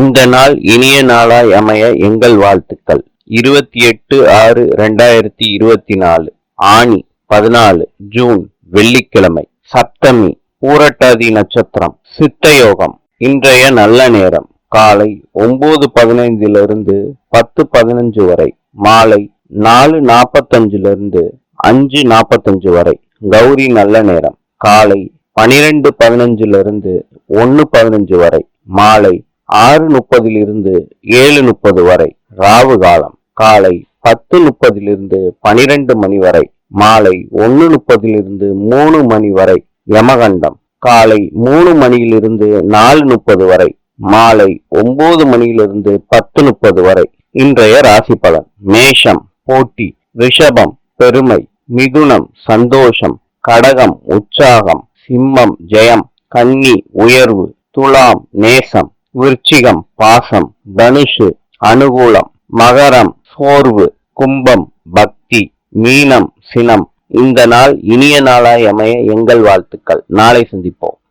இந்த நாள் இனிய நாளாய் அமைய எங்கள் வாழ்த்துக்கள். இருபத்தி எட்டு ஆறு ரெண்டாயிரத்தி இருபத்தி நாலு. ஆணி பதினாலு ஜூன் வெள்ளிக்கிழமை. சப்தமி பூரட்டாதி நட்சத்திரம் சித்த யோகம் இன்றைய நல்ல நேரம். காலை ஒன்பது பதினைந்திலிருந்து பத்து பதினஞ்சு வரை. மாலை நாலு நாற்பத்தஞ்சிலிருந்து அஞ்சு நாற்பத்தஞ்சு வரை. கௌரி நல்ல நேரம். காலை பனிரெண்டு பதினஞ்சிலிருந்து ஒன்று பதினஞ்சு வரை. மாலை ஆறு முப்பதிலிருந்து ஏழு முப்பது வரை ராவு காலம். காலை பத்து முப்பதிலிருந்து பனிரெண்டு மணி வரை மாலை ஒன்று முப்பதிலிருந்து மூணு மணி வரை யமகண்டம். காலை மூணு மணியிலிருந்து நாலு முப்பது வரை மாலை ஒன்பது மணியிலிருந்து பத்து முப்பது வரை இன்றைய ராசி பலன். மேஷம் போட்டி ரிஷபம் பெருமை மிதுனம் சந்தோஷம் கடகம் உற்சாகம் சிம்மம் ஜெயம் கன்னி உயர்வு துலாம் நேசம் விருச்சிகம் பாசம் தனுஷு அனுகூலம் மகரம் சோர்வு கும்பம் பக்தி மீனம் சினம். இந்த நாள் இனிய நாளாய் அமைய எங்கள் வாழ்த்துக்கள். நாளை சந்திப்போம்.